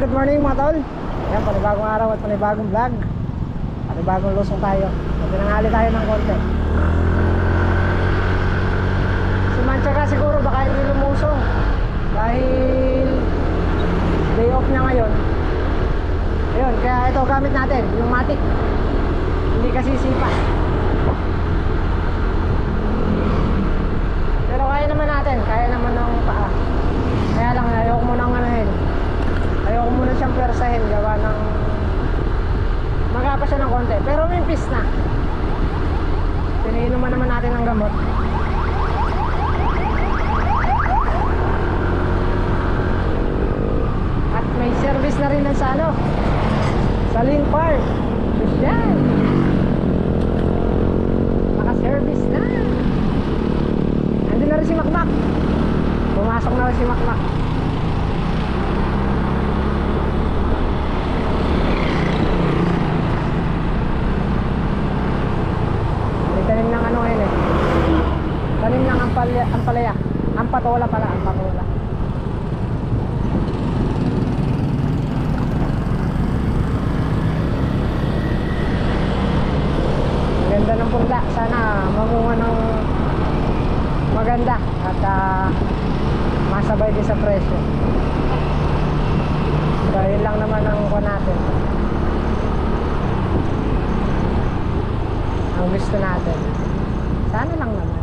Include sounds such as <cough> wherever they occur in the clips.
Okay, good morning mga tol. Ayan, panibagong araw at panibagong vlog. Panibagong lusong tayo. Pinangali tayo ng konti. Si Manchaga siguro baka hindi lumusong. Dahil day off niya ngayon. Ayun, kaya ito gamit natin, yung matic. Hindi kasi sipa. Pero kaya naman natin, kaya naman ng paa. Kaya lang, ayoko mo nang anahin. Ayoko muna siyang persahin, gawa ng... Magapa siya ng konti. Pero may pis na. Piniinuman naman natin ng gamot. At may service na rin ng sa ano. Sa Link Park. Yan. Naka-service na. Andun na rin si Makmak. Pumasok na rin si Makmak. May tanim ng ano ngayon eh. Tanim ng ampalaya, ampalaya. Ampatola pala, ampatola. Ang Ganda ng punla. Sana mamunga ng maganda at ah, masabay din sa presyo. Dahil lang naman ang kuha natin. Ang gusto natin. Sana lang naman.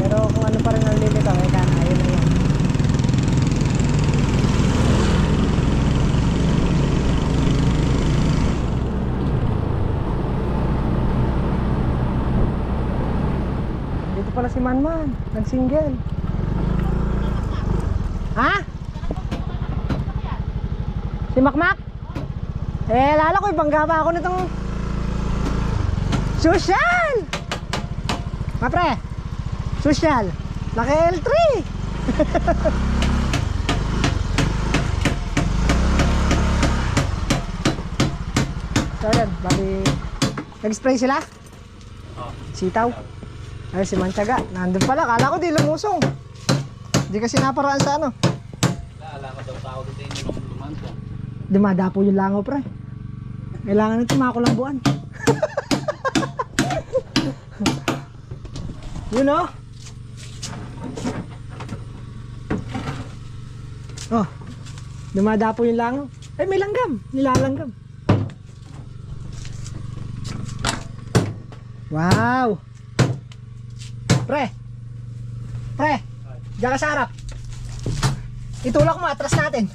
Pero kung ano pa rin ang limit ako, eka na, yun na yun. Dito pala si Manman, nag-single. Ha? Si Makmak? Eh, lala ko, ibangga pa ako nitong Social! Mapre, social. Naka L3. so, yan, bali, nag-spray sila? Sitaw. Ay, si Manchaga. Nandun pala. Kala ko di lumusong. Di kasi naparaan sa ano. Alam ka daw tao dito yung lumanta. Dumadapo yung langaw, pre. Kailangan nito makulambuan. <laughs> Yun oh. Oh. Dumadapo yung langaw. Eh, may langgam. Nilalanggam. Wow. Pre. Pre. Diyan ka sa harap. Itulak mo, atras natin. <laughs>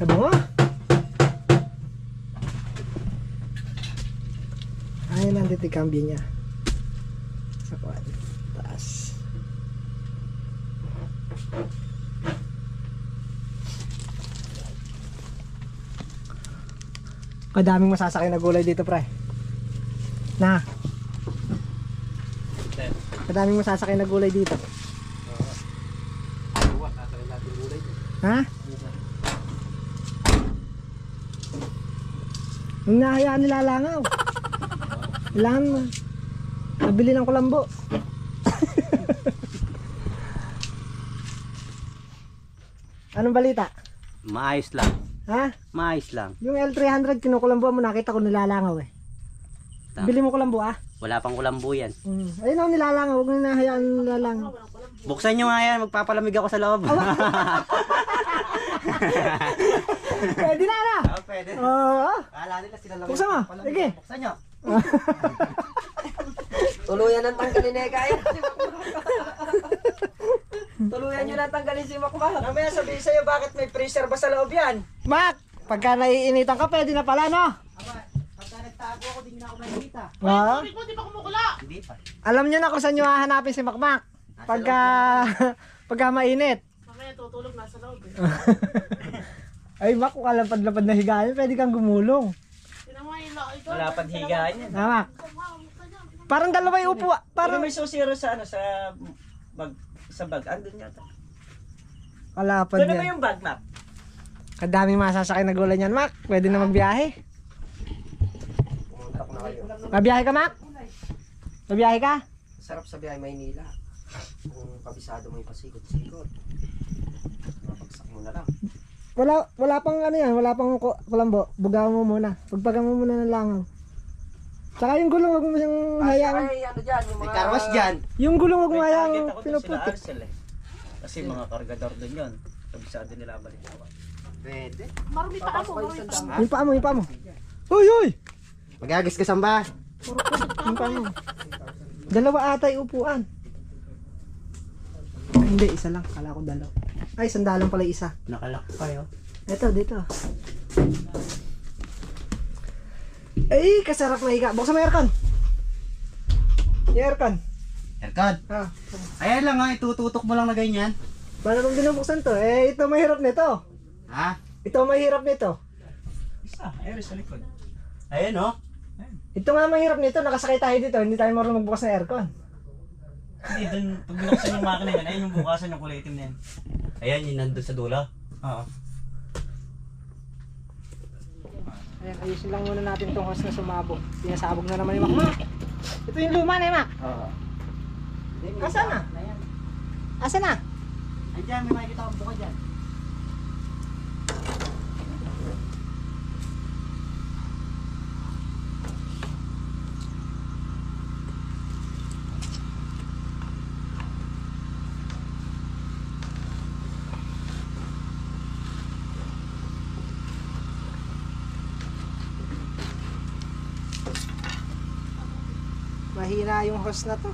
Kabango. Ayun ang titikambyo niya. Sa kuwan. Taas. Kadaming masasakay na gulay dito, pre. Na. Kadaming masasakay na gulay dito. Ha? Yung nahayaan nila langaw. Nabili ng kulambo. Anong balita? Maayos lang. Ha? Maayos lang. Yung L300 kinukulambo mo, nakita ko nilalangaw eh. Tama. Bili mo kulambo ah. Wala pang kulambo yan. Mm. Ayun ang nilalangaw, huwag nyo nahayaan nilalangaw. Buksan nyo nga yan, magpapalamig ako sa loob. <laughs> Pwede na na. Ah, pwede. Oo. Kala nila sila lang. Buksan mo. Sige. Buksan nyo. <laughs> Tuluyan ang tanggalin eh kaya. Tuluyan nyo na tanggalin si Makmak. Mamaya sabihin sa'yo bakit may freezer ba sa loob yan? Mac, pagka naiinitan ka, pwede na pala, no? Pagka nagtago ako, di na ako nakikita. Oo. Hindi pa. Alam nyo na kung saan nyo hahanapin si Makmak. Pagka, <laughs> pagka mainit. Mamaya tutulog nasa loob eh. <laughs> Ay, Mac, kung kalapad-lapad na higaan, pwede kang gumulong. Mo. Wala pang higaan yan. Tama. Parang dalawa yung upo. Parang Parang may susiro sa ano sa bag sa bag. Andun yata. kalapad Doon na ba yan. yung bag map? Kadaming masasakay na gulay niyan, Mac. Pwede na magbiyahe. Mabiyahe ka, Mac? Mabiyahe ka? Sarap sa biyahe Maynila. Kung kabisado mo yung pasikot-sikot. Mapagsak mo na lang. Wala, wala pang ano yan, wala pang ku- kulambo. Bugaw mo muna. Pagpaga mo muna ng langaw. Tsaka yung gulong wag mo siyang hayaan. Ay, ano dyan, yung mga... May karwas dyan. Yung gulong wag mo hayaan ako pinuputik. Eh. Kasi mga kargador dun yun. Kabisado nila balik. Pwede. Marumi pa ako, marumi pa ako. Yung paa mo, yung paa mo. Uy, uy! Magagis ka samba. Yung paa mo. Dalawa ata yung upuan. Ay, hindi, isa lang. Kala ko dalawa. Ay, sandalan pala isa. Nakalak pa yun. Ito, dito. Ay, kasarap na higa. Buksan mo aircon. Yung aircon. Aircon. Ah, Ayan lang ha, itututok mo lang na ganyan. paano kung binubuksan to? Eh, ito mahirap nito. Ha? Ito mahirap nito. Isa, air sa likod. Ayan oh. Ito nga mahirap nito. Nakasakay tayo dito. Hindi tayo marunong magbukas ng aircon. Hindi, dun, pag binuksan yung makina yun, ayun yung bukasan yung kulay itim na yan. Ayan, yung nandun sa dulo. Oo. Ayan, ayusin lang muna natin tong hose na sumabog. Pinasabog na naman yung Mac. Ito yung luma na yung Mac. Oo. Asan na? Asa na? Andiyan, may makikita kang buka dyan. Mahina yung hose na to.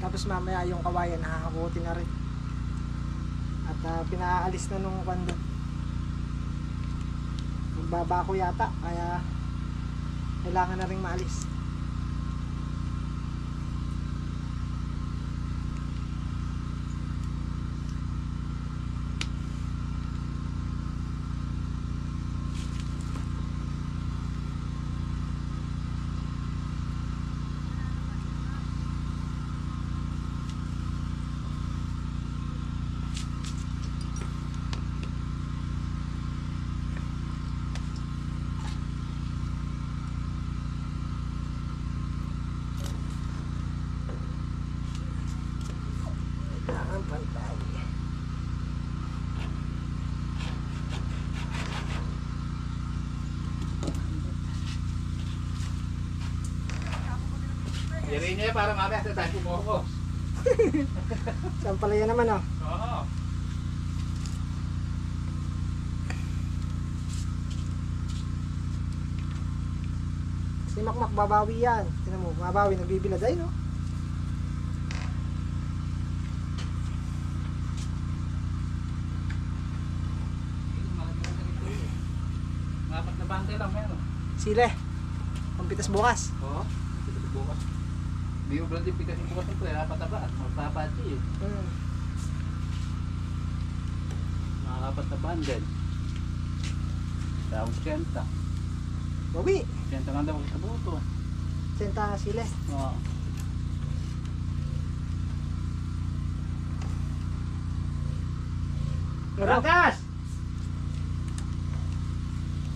Tapos mamaya yung kawayan nakakabuti na rin. At ah, pinaalis na nung kwando. Magbaba ko yata, kaya kailangan na rin maalis. Kailangan pantay. Yari niya para mamaya sa tayo pumokos. <laughs> Saan pala yan naman oh? Oo. Si Makmak babawi yan. Tinan mo, babawi, nagbibilad ay no? Lang meron. Sile. Pampitas bukas. Oo. Ito bukas. Hindi mo pala din pitas yung bukas nito eh. Apat na ba? Magpapati eh. Hmm. Mga apat na bundle. Tawag siyenta. Bawi. Siyenta nga daw sa buto. Senta sile. Oo. Rakas!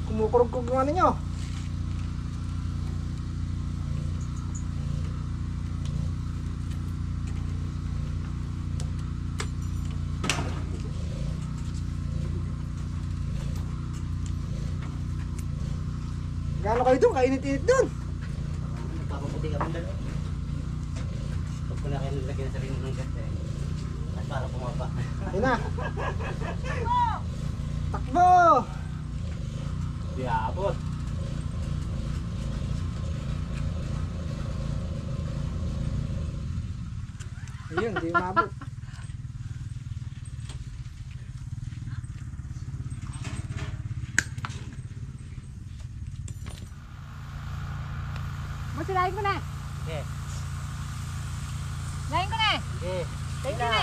kumukurog-kurog yung ano kayo doon? Kainit-init doon. Papaputi ka dalawa. Huwag ko na kayo nilagyan sa sarili ng gas eh. At para pumaba. Ayun na. Takbo! Di abot. Ayun, di umabot. Masirahin ko na. Okay. Lain ko na. Okay. Lain ko na.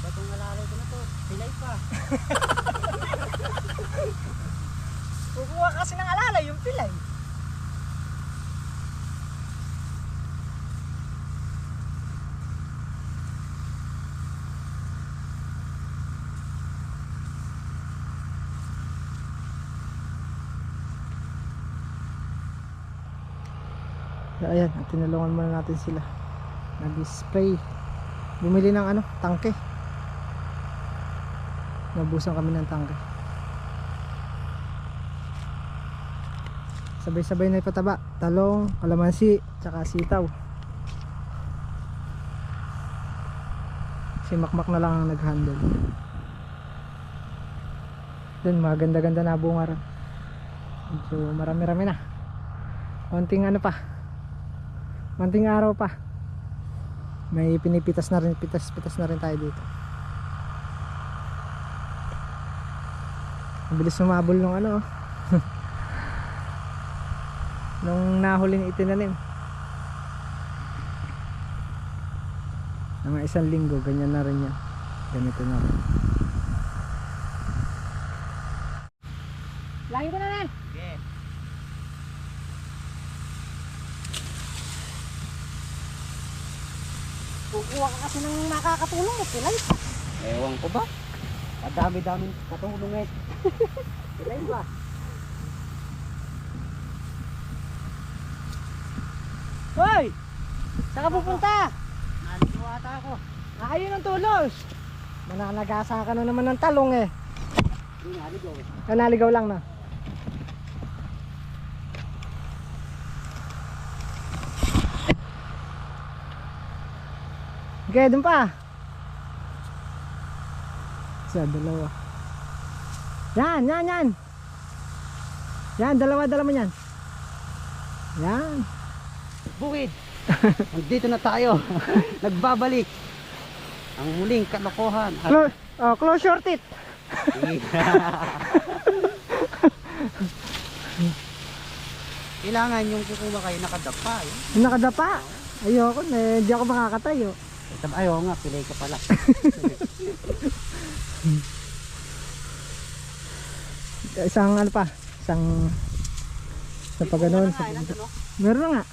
Batong alalay ko na to. Pilay pa. <laughs> Kukuha kasi ng alalay yung pilay. Ayan, tinulungan muna natin sila. Nag-spray. Bumili ng ano, tangke. Nabusan kami ng tangke. Sabay-sabay na ipataba. Talong, kalamansi, tsaka sitaw. Si Makmak na lang ang nag-handle. Doon, maganda-ganda na bunga rin. Medyo marami-rami na. Konting ano pa. Konting araw pa. May pinipitas na rin, pitas-pitas na rin tayo dito. Mabilis sumabol nung ano. oh. <laughs> nung nahuling itinanim. Mga isang linggo, ganyan na rin yan. Ganito na rin. Lagi ko na na. Kukuha ka kasi ng makakatulong mo. Pilay pa. Ewan ko ba? Madami-daming katulong eh. <laughs> Pilay ba? Hoy! Saan ka pupunta? Naligaw ata ako. Ah, ayun ang tulos. Mananagasa ka na naman ng talong eh. Naligaw eh. Kanaligaw lang na. Okay, dun pa. Isa, dalawa. Yan, yan, yan. Yan, dalawa, dalawa yan. Yan. Bukid! Nandito <laughs> na tayo. <laughs> Nagbabalik. Ang muling kalokohan. At Close, oh, close your teeth. <laughs> Kailangan yung kukuha kayo nakadapa. Eh. Nakadapa. Ayoko, eh, di ako makakatayo. Ayaw nga, pilay ka pala. <laughs> Isang ano pa, isang sa pag ganun, sa no? Meron na nga.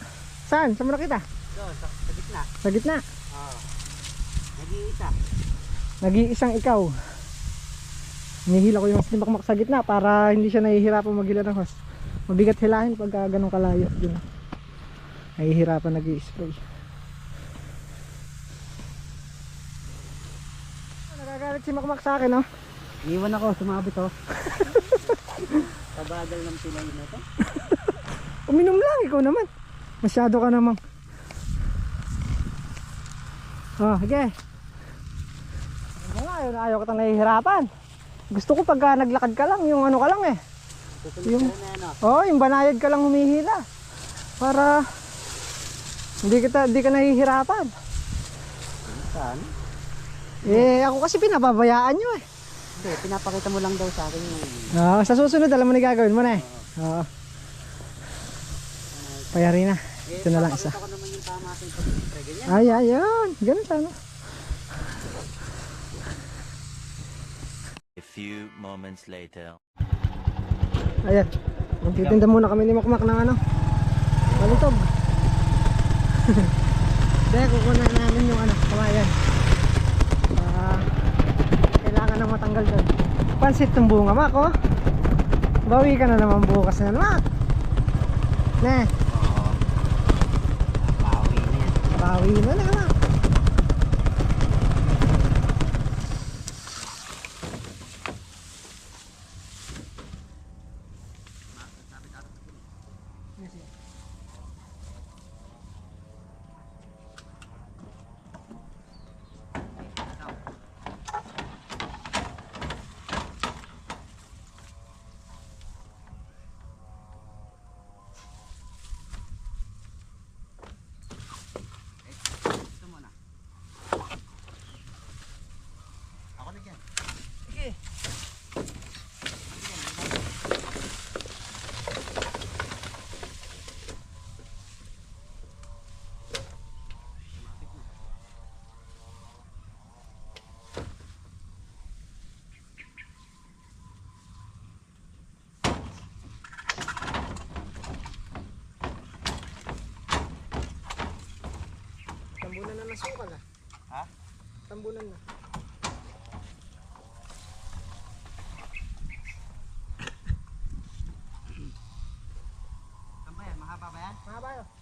Saan? Saan mo nakita? Doon, sa, sa gitna. Sa gitna. Oo. Nag-iisa. Nag-iisang ikaw. Nihila ko yung mas makmak sa gitna para hindi siya nahihirapan maghila ng hose. Mabigat hilahin pagka ganun kalayo. Yun. Nahihirapan nag-i-spray. Nagagalit si Makmak sa akin, oh. Iwan ako, sumabit oh. <laughs> Kabagal ng pilay na to. Uminom lang, ikaw naman. Masyado ka namang. Oh, sige. Ano nga, ayaw ka tang nahihirapan. Gusto ko pagka naglakad ka lang, yung ano ka lang eh. Susunod Yung- na ano. Oo, yung banayad ka lang humihila. Para hindi kita hindi ka nahihirapan. Saan? Eh, ako kasi pinababayaan nyo eh. Hindi, pinapakita mo lang daw sa akin yung... Oo, sa susunod, alam mo na gagawin mo na eh. Oo. Payari na. Eh, Ito na lang isa. papakita ko naman yung tama sa pag-spray. Ganyan. Ay, ayan. Ganun sana. A few moments later. Ayan. Magtitinda muna kami ni Makmak ng ano. Malutog. Kaya <laughs> kukunan namin yung ano, kamayan. Nang matanggal doon. Pansit ng bunga, Mak, oh. Bawi ka na naman bukas na, Mak. Ne, Bawi na bawi mo na, Mak. Ito muna. Ako na dyan. Sige. Tambunan na ng sukal ah. Ha? Tambunan na. Saan ba yan? Mahaba ba yan?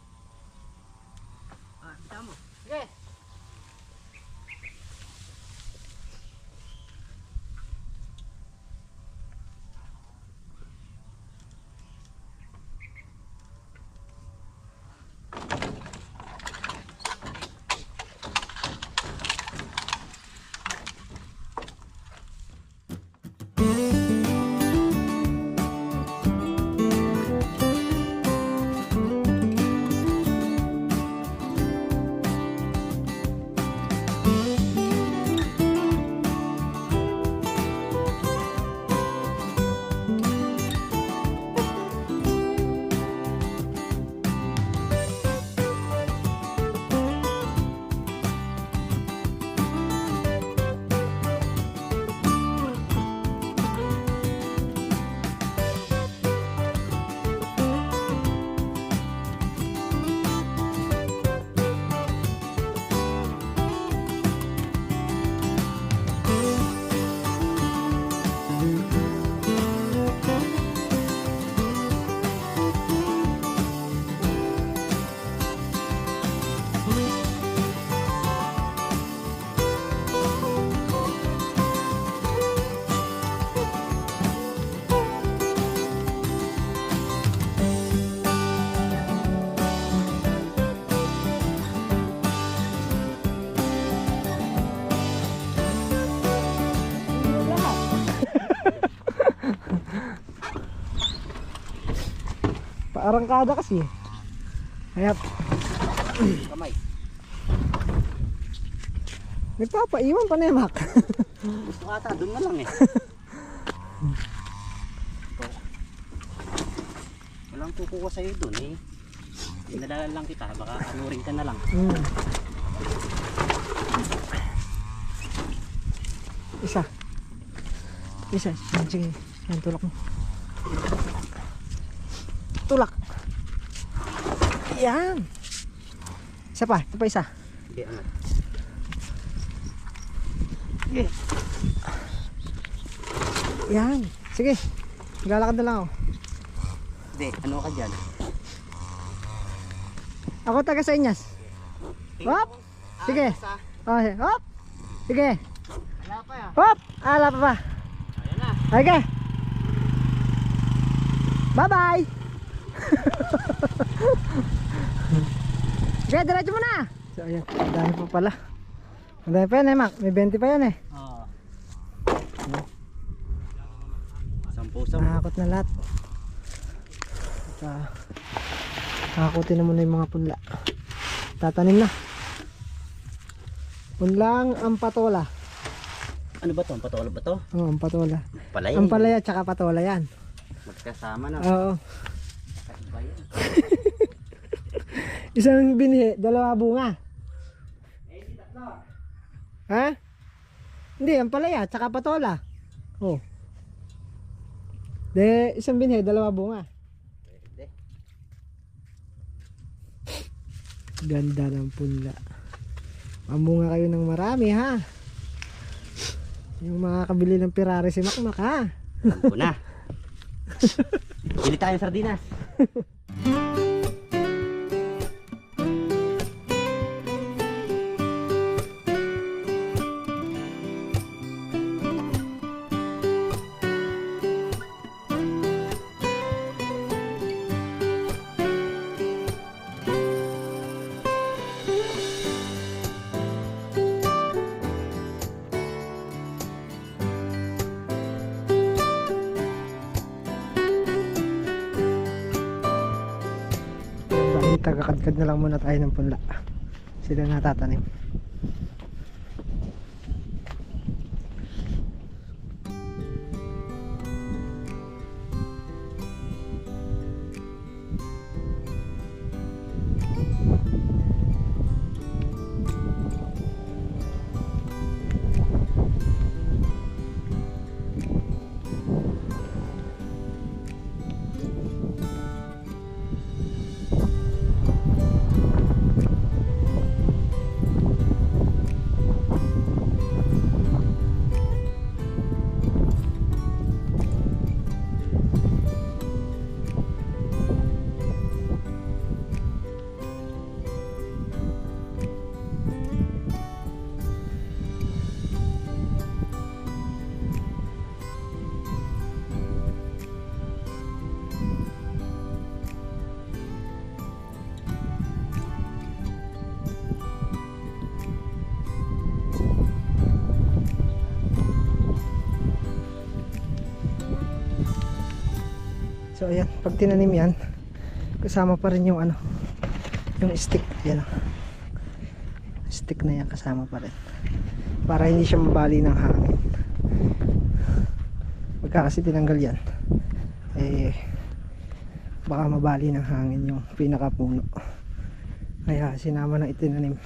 Paarangkada kasi. Hayap. Kamay. Nagpapaiwan pa nemak. <laughs> Gusto ka ata, doon na lang eh. Ito. Walang kukuha sa'yo doon eh. Dinadala lang kita, baka anurin ka na lang. Hmm. Isa. Isa. Sige. Yan, tulak mo. Tulak. Yan. Isa pa. Ito pa isa. Ano. Yan. Sige. Lalakad na lang ako. Hindi, ano ka dyan? Ako taga sa inyas. Hop. Sige. Oh, sige. Hop. Sige. Wala pa ya. Hop. Ala pa pa. Ayan na. Okay. Bye-bye. <laughs> Sige, diretso mo na. So, ayan. Ang dami pa pala. Ang dami pa yan eh, Mac. May 20 pa yan eh. Oo. Sampu-sampu. Nakakot na lahat. At, ah, Nakakutin na muna yung mga punla. Tatanim na. Punlang ampatola. Ano ba to? Ang patola ba to? Oo, ampatola. Palay. Ampalaya tsaka patola yan. Magkasama na. Oo. <laughs> Isang binhi, dalawa bunga. Ha? Hindi, ang palaya, tsaka patola. Oh. De, isang binhi, dalawa bunga. Pwede. Ganda ng punla. Mamunga kayo ng marami, ha? Yung makakabili ng Ferrari si Makmak, ha? Alam ko na. <laughs> Bili tayong sardinas. <laughs> Bali, tagakadkad na lang muna tayo ng punla. Sila natatanim. So ayan, pag tinanim yan, kasama pa rin yung ano, yung stick. Yan. Stick na yan kasama pa rin. Para hindi siya mabali ng hangin. Pagka kasi tinanggal yan, eh, baka mabali ng hangin yung pinakapuno. Kaya sinama na itinanim.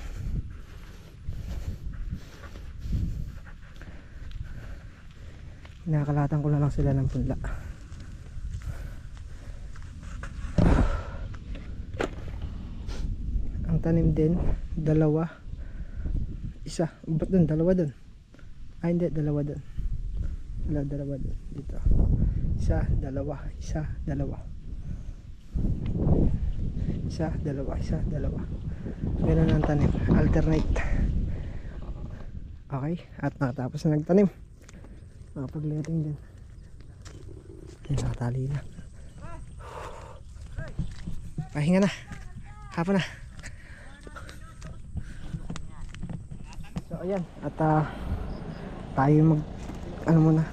Inakalatan ko na lang sila ng punla. Ang tanim din, dalawa. Isa. Ba't dun? Dalawa dun. Ay hindi, dalawa dun. Dalawa, dalawa dun. Dito. Isa, dalawa. Isa, dalawa. Isa, dalawa. Isa, dalawa. Ganun ang tanim. Alternate. Okay. At nakatapos na nagtanim. Nakapag-letting din. Ay, nakatali na. Pahinga na. Hapon na. Ayan, at ah, tayo mag ano muna.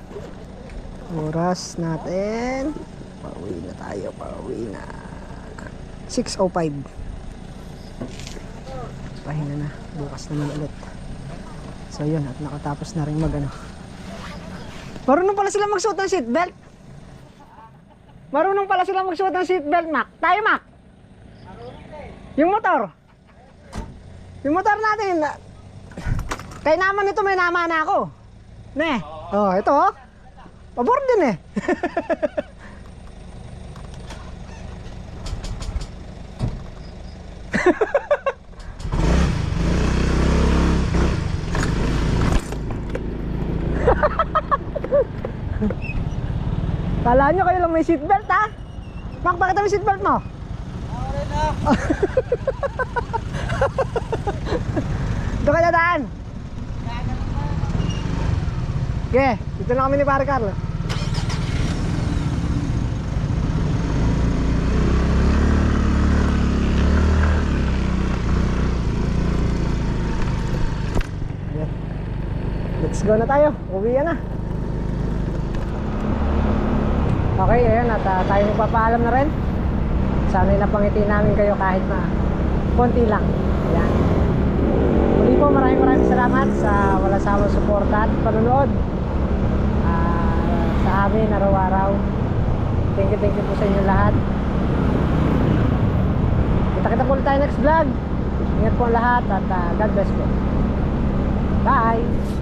Oras natin. Pauwi na tayo, pauwi na. 6.05. Pahinga na. Bukas naman ulit. So yun, at nakatapos na rin mag ano. Marunong pala sila magsuot ng seatbelt. Marunong pala sila magsuot ng seatbelt, Mac. Tayo, Mac. Yung motor. Yung motor natin. Na- Kay naman ito may nama na ako. Ne. Oh, ito oh. Pabor din eh. <laughs> Kala nyo kayo lang may seatbelt ha? Mac, bakit ang seatbelt mo? <laughs> Doon ka dadaan. Okay, dito na kami ni Pare. Ayan. Let's go na tayo. Uwi na. Okay, ayan at ah, tayo magpapaalam na rin. Sana'y napangiti namin kayo kahit na konti lang. Ayan. Muli po maraming maraming salamat sa wala sawang suporta at panonood amin araw-araw. Thank you, thank you po sa inyo lahat. Kita-kita po ulit tayo next vlog. Ingat po lahat at ah, God bless po. Bye!